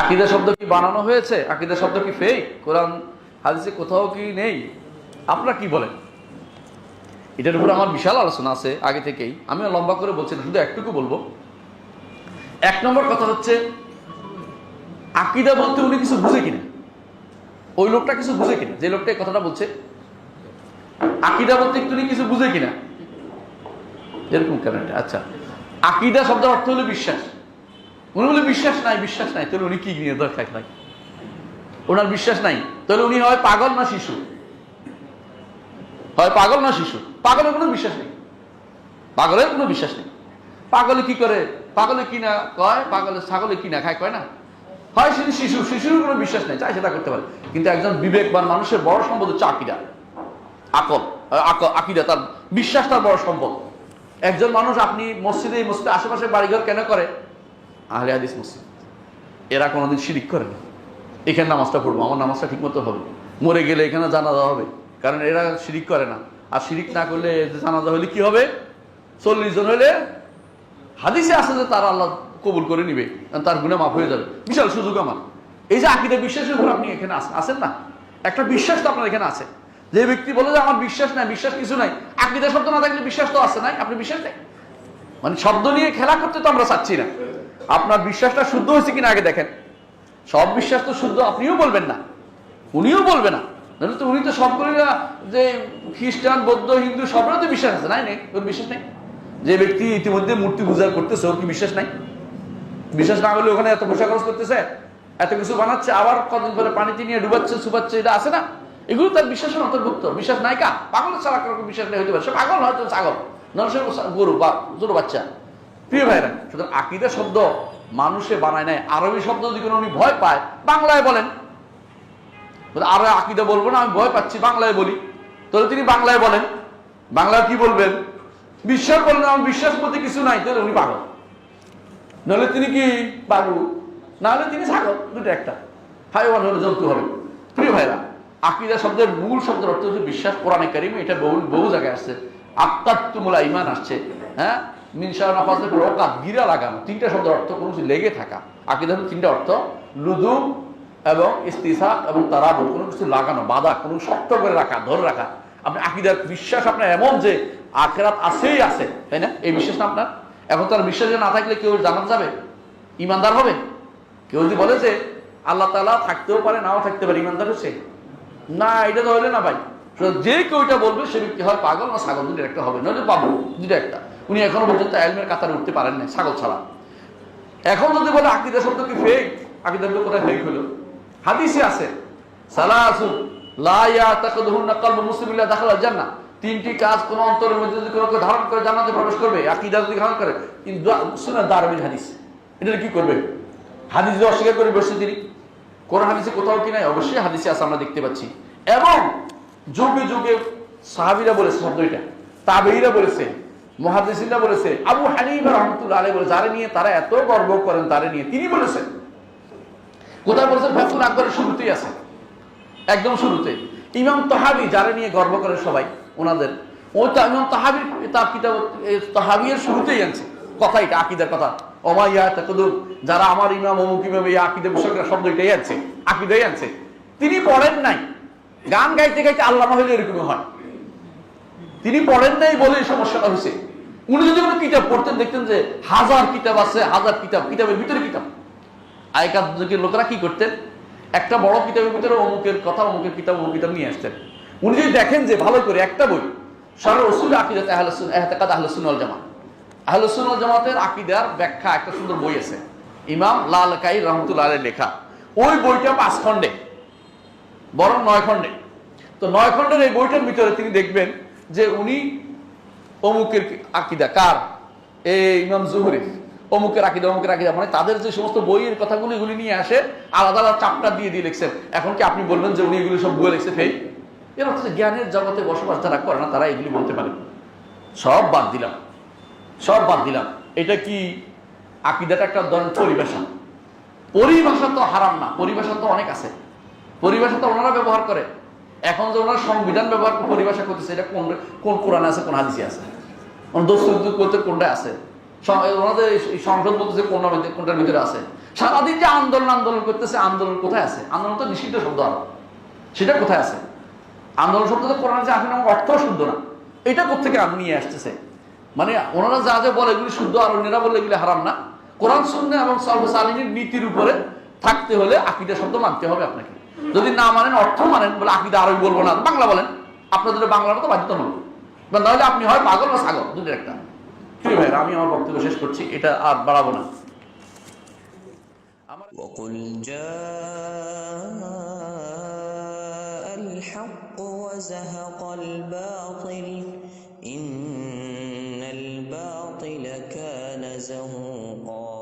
আকিদা শব্দ কি বানানো হয়েছে? আকিদা শব্দ কি ফেক কোরআন, হাদিসে কোথাও কি নেই? আপনারা কি বলেন? এটার উপর আমার বিশাল আলোচনা আছে আগে থেকেই। আমি লম্বা করে বলছি শুধু একটুকু বলব। এক নম্বর কথা হচ্ছে, আকিদা বলতে উনি কিছু বুঝে কিনা? ওই লোকটা কিছু বুঝে কিনা? যে লোকটা কথাটা বলছে, আকিদা বলতে উনি কিছু বুঝে কিনা? এরকম কেন আচ্ছা আকিদা শব্দের অর্থ হলো বিশ্বাস। উনি বলে, বিশ্বাস নাই বিশ্বাস নাই। তাহলে উনি কি নিয়ে দরকার থাকে ওনার বিশ্বাস নাই। তাহলে উনি হয় পাগল না শিশু? হয় পাগল না শিশু? পাগলের কোনো বিশ্বাস নেই। পাগলের কোনো বিশ্বাস নেই। পাগলে কি করে? পাগলে কি না কয়? পাগলে ছাগলে কি না খায়, কয় না? হয় শুধু শিশু শিশুর কোনো বিশ্বাস নেই চাই সেটা করতে পারে। কিন্তু একজন বিবেকবান মানুষের বড় সম্পদ হচ্ছে আকিদা। আকল আক- আকিদা, তার বিশ্বাস তার বড় সম্পদ। একজন মানুষ আপনি মসজিদে মসজিদে আশেপাশে বাড়িঘর কেন করে? আহলে হাদিস মসজিদ এরা কোনোদিন শিরিক করে না এখানে নামাজটা পড়ব, আমার নামাজটা ঠিক মতো হবে। মরে গেলে এখানে জানাজা হবে। কারণ এরা শিরিক করে না। আর শিরিক না করলে জানাজা হলে কি হবে? চল্লিশ জন হলে হাদিসে আছে যে তারা আল্লাহ কবুল করে নিবে তার গুণে মাফ হয়ে যাবে। বিশাল সুযোগ আমার। এই যে আকিদা বিশ্বাসের উপর আপনি এখানে আছেন আছেন না? একটা বিশ্বাস তো আপনার এখানে আছে। যে ব্যক্তি বলে যে আমার বিশ্বাস নাই, বিশ্বাস কিছু নাই, আকিদা শব্দ না থাকলে বিশ্বাস তো আছে নাই? আপনি বিশ্বাস নেই? মানে শব্দ নিয়ে খেলা করতে তো আমরা চাচ্ছি না। আপনার বিশ্বাসটা শুদ্ধ হয়েছে কিনা আগে দেখেন। সব বিশ্বাস তো শুদ্ধ, আপনিও বলবেন না। উনিও বলবে না। তো উনি তো সবগুলি যে খ্রিস্টান, বৌদ্ধ, হিন্দু সবেরও তো বিশ্বাস আছে। নাই, নেই, ওর বিশ্বাস নেই। যে ব্যক্তি ইতিমধ্যে মূর্তি পূজা করতেছে, ওর কি বিশ্বাস নাই? বিশ্বাস না হলে ওখানে এত পয়সা খরচ করতেছে, এত কিছু বানাচ্ছে, আবার কদিন পরে পানিতে নিয়ে ডুবাচ্ছে সুবাচ্ছে এটা আছে না? এগুলো তার বিশ্বাসের অন্তর্ভুক্ত। বিশ্বাস নাই কা? পাগলের ছাড়া কোনো বিশ্বাস নেই, হইতে পারে। সে পাগল হয়তো ছাগল। নয় সে গরু বা বাচ্চা। প্রিয় ভাইরা, সুতরাং আকিদা শব্দ মানুষে বানায় নাই, আরবি শব্দ যদি কোনো উনি ভয় পায়, বাংলায় বলেন। আরও আকিদা বলব না, আমি ভয় পাচ্ছি, বাংলায় বলি। তাহলে তিনি বাংলায় বলেন। বাংলায় কি বলবেন? বিশ্বাস বললেন আমার বিশ্বাস বলতে কিছু নাই। তাহলে উনি পাগল। নাহলে তিনি কি বাবু নাহলে তিনি ছাগল, দুটো একটা। হাইওয়ান হলে জন্তু হবে। প্রিয় ভাইরা, আকিদা শব্দের মূল শব্দের অর্থ হচ্ছে বিশ্বাস, কোরআনে কারিম এটা বহু বহু জায়গায় আসছে। আত্মাত্মূলা ইমান আসছে হ্যাঁ? মিনসা নফাজের পর গিরা লাগানো, তিনটা শব্দের অর্থ কোনো কিছু লেগে থাকা। আকিদা হলো তিনটা অর্থ লুদুম এবং ইস্তিসা এবং তারাবু কোনো কিছু লাগানো, বাধা, কোনো শক্ত করে রাখা, ধরে রাখা। আপনি আকিদার বিশ্বাস আপনার এমন যে আখেরাত আছেই আছে, তাই না? এই বিশ্বাস না আপনার? এখন তার বিশ্বাস না থাকলে কেউ জানাত যাবে? ইমানদার হবে? কেউ যদি বলে যে আল্লাহ তালা থাকতেও পারে, নাও থাকতে পারে ইমানদার হচ্ছে? না, এটা তো হলে না ভাই। যে কেউ এটা বলবে, সে ব্যক্তি হয় পাগল না ছাগল দুটো একটা হবে নইলে পাবো দুটো একটা। উনি এখনও পর্যন্ত এলমের কাতারে উঠতে পারেন না ছাগল ছাড়া। এখন যদি বলে আকিদা শব্দ কি ফেক আকিদা শব্দ কোথায় ফেক হলো? হাদিসে আছে তিনটি কাজ কোন অন্তরের মধ্যে যদি কোনো ধারণ করে প্রবেশ করবে যদি ধারণ করে, কিন্তু হাদিস, এটা কি করবে? হাদিস অস্বীকার করে বসে তিনি। কোন হাদিসে কোথাও কি নাই? অবশ্যই হাদিসে আছে, আমরা দেখতে পাচ্ছি। এবং যুগে যুগে সাহাবিরা বলেছে, শব্দ এটা। তাবেইরা বলেছে মহাদিসিনরা বলেছে, আবু হানিফা রহমতুল্লাহ আলাই বলে যারা নিয়ে তারা এত গর্ব করেন, তারা নিয়ে তিনি বলেছেন। কোথায় বলেছেন? ফেফুল আকবরের শুরুতেই আছে। একদম শুরুতে। ইমাম তাহাবি যারা নিয়ে গর্ব করে সবাই, ওনাদের। ওই তো ইমাম তাহাবি তার কিতাব তাহাবিয়ের শুরুতেই আনছে। কথা এটা, আকিদের কথা। অমাইয়া তাকদুর, যারা আমার ইমাম, অমুক ইমাম, এই আকিদের বিষয়টা শব্দ এটাই আনছে। আকিদাই আনছে। তিনি পড়েন নাই। গান গাইতে গাইতে আল্লামা হইলে এরকম হয়। তিনি পড়েন নাই বলে সমস্যাটা হয়েছে। উনি যদি কোনো কিতাব পড়তেন, দেখতেন যে হাজার কিতাব আছে, হাজার কিতাব, কিতাবের ভিতরে কিতাব। আগেকার যুগের লোকেরা কি করতেন? একটা বড় কিতাবের ভিতরে অমুকের কথা, অমুকের কিতাব অমুক কিতাব নিয়ে আসতেন। উনি যদি দেখেন যে ভালো করে একটা বই সারা আহলসুন এহতেকাদ আহলসুন আল জামা আহলসুন আল জামাতের আকিদার ব্যাখ্যা, একটা সুন্দর বই আছে। ইমাম লাল কাই রহমতুল্লাহ লেখা। ওই বইটা পাঁচ খণ্ডে, বরং নয় খণ্ডে। তো নয় খণ্ডের এই বইটার ভিতরে তিনি দেখবেন যে উনি অমুকের আকিদা, কার? এই ইমাম জুহরি। অমুকের আকিদা অমুকের আকিদা মানে তাদের যে সমস্ত বইয়ের কথাগুলো এগুলি নিয়ে আসে, আলাদা আলাদা চাপটা দিয়ে দিয়ে লিখছেন। এখন কি আপনি বলবেন যে উনি এগুলি সব বই লিখছে ফেই এর হচ্ছে জ্ঞানের জগতে বসবাস যারা করে না, তারা এগুলি বলতে পারে। সব বাদ দিলাম। সব বাদ দিলাম। এটা কি আকিদাটা একটা ধরনের পরিবেশন পরিভাষা তো হারাম না। পরিভাষা তো অনেক আছে। পরিভাষা তো ওনারা ব্যবহার করে। এখন যে ওনারা সংবিধান ব্যবহার পরিভাষা করতেছে, এটা কোন কোন কোরআনে আছে, কোন হাদিসে আছে? দোস্ত করতে কোনটা আছে? ওনাদের সংসদ বলতেছে মধ্যে কোনটার ভিতরে আছে? সারাদিন যে আন্দোলন আন্দোলন করতেছে, আন্দোলন কোথায় আছে? আন্দোলন তো নিষিদ্ধ শব্দ আরও। সেটা কোথায় আছে? আন্দোলন শব্দ তো কোরআন যে আসলে আমার অর্থ শুদ্ধ না। এটা কোথেকে আমি নিয়ে আসতেছে? মানে ওনারা যা যা বলে, এগুলি শুদ্ধ আর অন্যরা বলে এগুলি হারাম না। কোরআন শূন্য এবং সর্বসালিনীর নীতির উপরে থাকতে হলে আকিদা শব্দ মানতে হবে আপনাকে। যদি না মানেন অর্থ মানেন বলে আকিদা আরবি বলবো না বাংলা বলেন আপনাদের বাংলা মতো বাধ্যতামূলক বা নাহলে আপনি হয় পাগল বা ছাগল দুটোর একটা ঠিক ভাই আমি আমার বক্তব্য শেষ করছি এটা আর বাড়াবো না وقل جاء الحق وزهق الباطل إن الباطل كان زهوقا